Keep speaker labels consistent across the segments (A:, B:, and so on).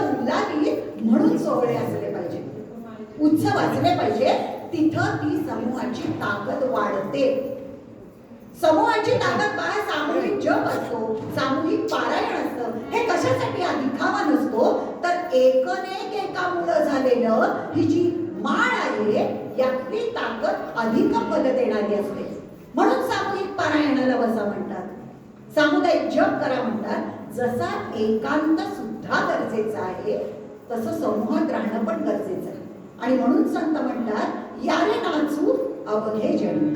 A: उल्लादित म्हणून सोहळे असले पाहिजे. उत्सव असले पाहिजे तिथं ती समूहाची ताकद वाढते. समूहाची ताकद बाळा सामूहिक जप असतो सामूहिक पारायण असतं. हे कशासाठी हा दिखावा नसतो? तर एकनेक एकामुळं झालेलं ही जी माळ आहे यातली ताकद अधिक बल देणारी असते. म्हणून सामूहिक पारायणाला बसा म्हणतात. सामुदायिक जप करा म्हणतात. जसा एकांत का गरजेचा आहे. तसं समूहात राहणं पण गरजेचं आहे. आणि म्हणून संत म्हणतात याने नाचू अवघे जन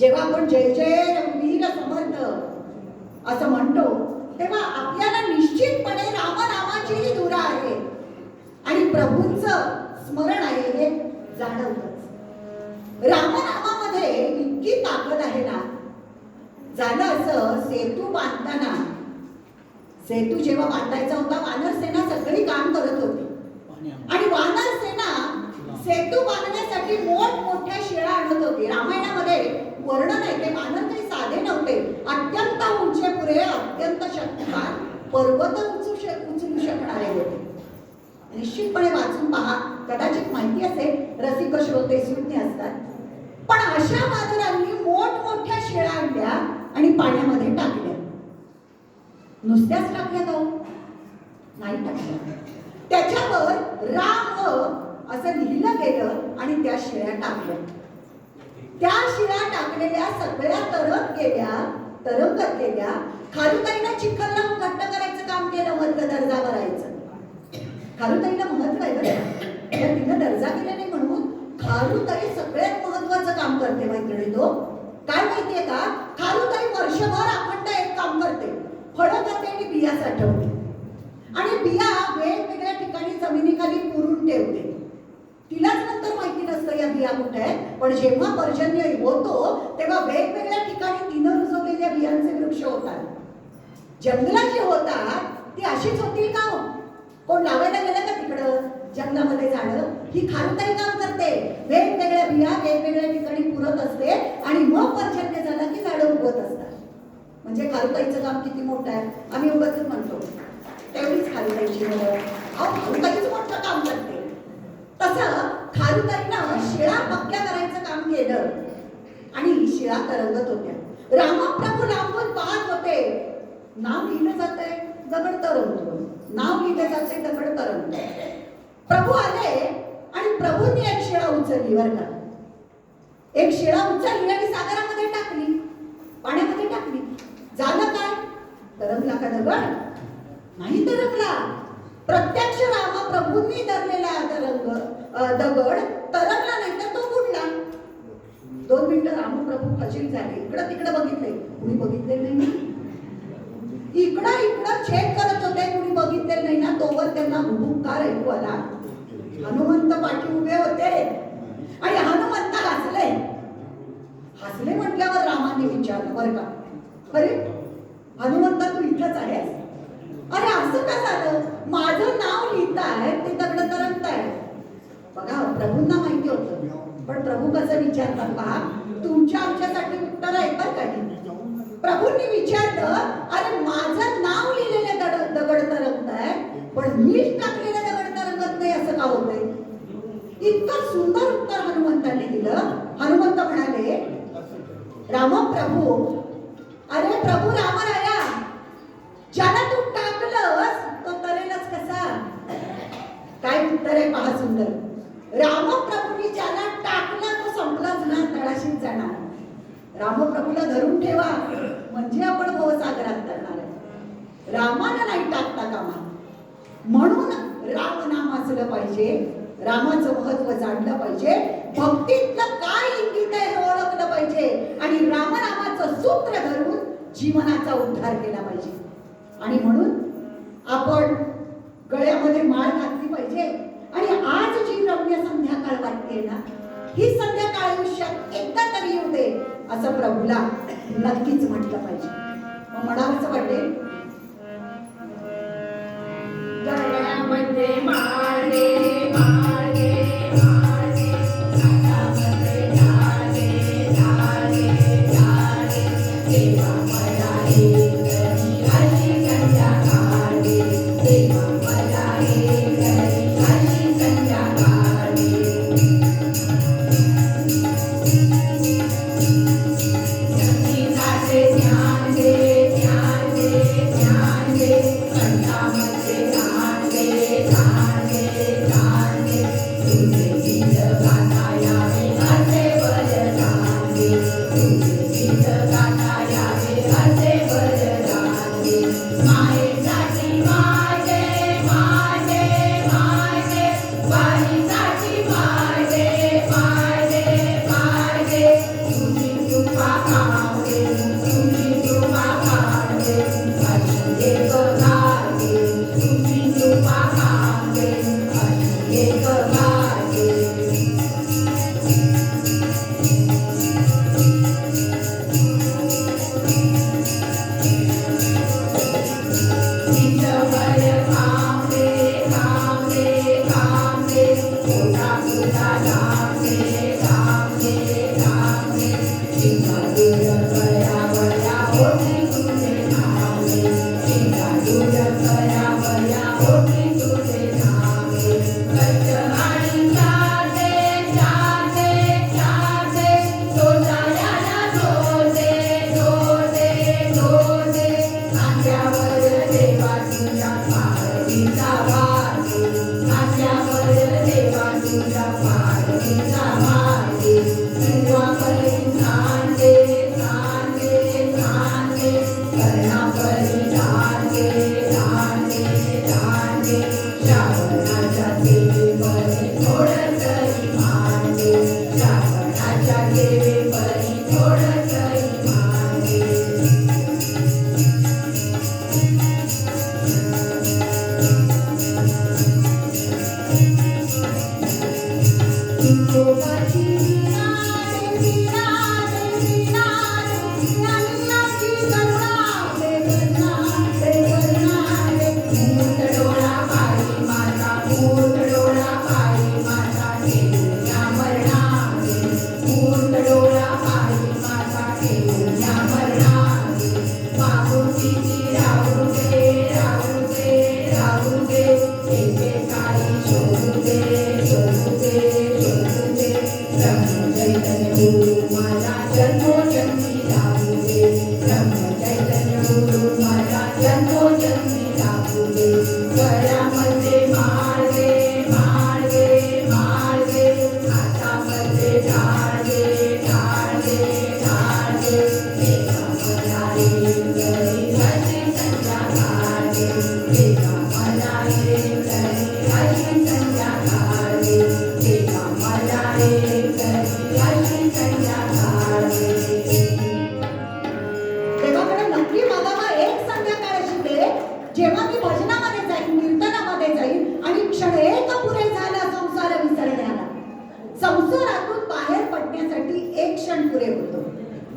A: जेव्हा आपण जय जय वीर समर्थ असं म्हणतो तेव्हा आपल्याला निश्चितपणे रामनामाचीही धुरा आहे. आणि प्रभूंच स्मरण आहे हे जाणवतच. रामनामामध्ये इतकी ताकद आहे ना. झालं असं सेतू बांधताना. सेतू जेव्हा बांधायचा होता वानर सेना सगळी काम करत होती. आणि वानर सेना सेतू बांधण्यासाठी मोठमोठ्या शिळा आणत होती. रामायणामध्ये वर्णन आहे ते वानर काही साधे नव्हते. अत्यंत उंचे पुरे अत्यंत शक्तिमान पर्वत उचू शक उचलू शकणारे होते. निश्चितपणे वाचून पहा कदाचित माहिती असेल रसिक श्रोते शून्य असतात. पण अशा वानरांनी मोठमोठ्या शिळा आणल्या आणि पाण्यामध्ये टाकल्या. नुसत्याच टाकल्या जाऊ नाही टाकल्या. त्याच्यावर राम असं लिहिलं गेलं आणि त्या शिळ्या टाकल्या. त्या शिळ्या टाकलेल्या सगळ्या तरंग गेल्या तरंगत गेल्या खारुताईनं चिखल लावून घट्ट करायचं काम केलं म्हटलं दर्जा भरायचं. खारुताईला महत्त्व आहे बरं तिनं दर्जा केला नाही म्हणून खारुताई सगळ्यात महत्वाचं काम करते मैत्रिणी तो. काय माहितीये का? खारुताई वर्षभर आपण एक काम करते फळं करते आणि बिया साठवते. आणि बिया वेगवेगळ्या ठिकाणी जमिनीखाली पुरून ठेवते. तिलाच नंतर माहिती नसतं या बिया कुठे आहेत पण जेव्हा पर्जन्य होतो तेव्हा वेगवेगळ्या ठिकाणी तिनं रुजवलेल्या बियांचे वृक्ष होतात. जंगलात जे होतात ती अशीच होतील का हो? कोण लावायला गेलं का तिकडं? जंगलामध्ये झाडं? ही खारुताई काम करते. वेगवेगळ्या बिया वेगवेगळ्या ठिकाणी पुरत असते आणि मग पर्जन्य झालं की झाडं उगवत असतात. म्हणजे खारुताईचं काम किती मोठं आहे? आम्ही उगाच म्हणतो. तेवढीच खारुताईची अहो खारुताईच मोठं काम करते. तसं खारुताईनं शिळा पक्क्या करायचं काम केलं. आणि शिळा तरंगत होत्या. रामाप्रभू लांबून पाहत होते. नाव लिहिलं जातंय दगड तरंगतो. नाव लिहिलं जाते दगड तरंगतो. प्रभू आले आणि प्रभूंनी एक शिळा उचलली बरं का. एक शिळा उचलली आणि सागरामध्ये टाकली. पाण्यामध्ये टाकली. झालं काय? तरंगला का दगड? नाही तरंगला. प्रत्यक्ष रामा प्रभूंनी धरलेला तरंग दगड तरंगला नाही तर तो बुडला. दोन मिनिटं रामप्रभू खचील झाले. इकडं तिकडं बघितले कुणी बघितले नाही इकडं इकडं छेद करत होते कुणी बघितले नाही ना? तोवर त्यांना भुभुकार ऐकू आला. हनुमंत पाठी उभे होते. आणि हनुमंत हसले. हसले म्हटल्यावर रामाने विचारलं बरं का? अरे हनुमंत तू इथंच आहेस? अरे असं का झालं? माझं नाव लिहिताय ते दगड तरंगताय बघा प्रभूंना माहिती होतं. पण प्रभू कसं विचारतात पहा? तुमच्या आमच्यासाठी उत्तर आहे बरं का प्रभूंनी विचारलं अरे माझं नाव लिहिलेलं दगड दगड तरंगताय पण मीच टाकलेलं दगड तरंगत नाही असं का होतंय? इतकं सुंदर उत्तर हनुमंतांनी दिलं. हनुमंत म्हणाले राम प्रभू अरे प्रभू रामराया ज्याला तू टाकलंस करेलच कसा? काय उत्तर आहे पहा सुंदर. रामप्रभूंनी ज्याला टाकला तो संपलाच ना तळाशीच जाणार. रामप्रभूला धरून ठेवा म्हणजे आपण भवसागरात करणार आहे. रामाला नाही टाकता कामा. म्हणून राम नाम असलं पाहिजे रामाचं महत्त्व जाणलं पाहिजे भक्तीतलं काय इंगित आहे हे ओळखलं पाहिजे आणि रामनामाचं सूत्र धरून जीवनाचा उद्धार केला पाहिजे. आणि म्हणून आपण गळ्यामध्ये माळ घातली पाहिजे. आणि आज जी रम्य संध्याकाळ वाटते ना ही संध्याकाळ आयुष्यात एकदा तरी येऊ दे असं प्रभूला नक्कीच म्हटलं पाहिजे. मग म्हणावंच वाटेल
B: गळ्यामध्ये माळे माळे माळे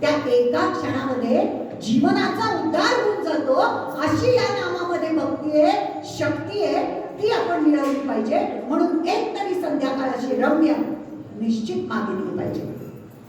A: त्या एका क्षणामध्ये जीवनाचा उद्धार होऊन जातो अशी या नामामध्ये भक्ती आहे शक्ती आहे ती आपण मिळवली पाहिजे. म्हणून एक तरी संध्याकाळ अशी रम्य निश्चित मागितली पाहिजे.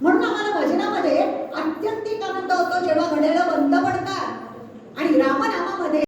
A: म्हणून आम्हाला भजनामध्ये आत्यंतिक आनंद होतो जेव्हा घड्याला बंद पडतात आणि रामनामामध्ये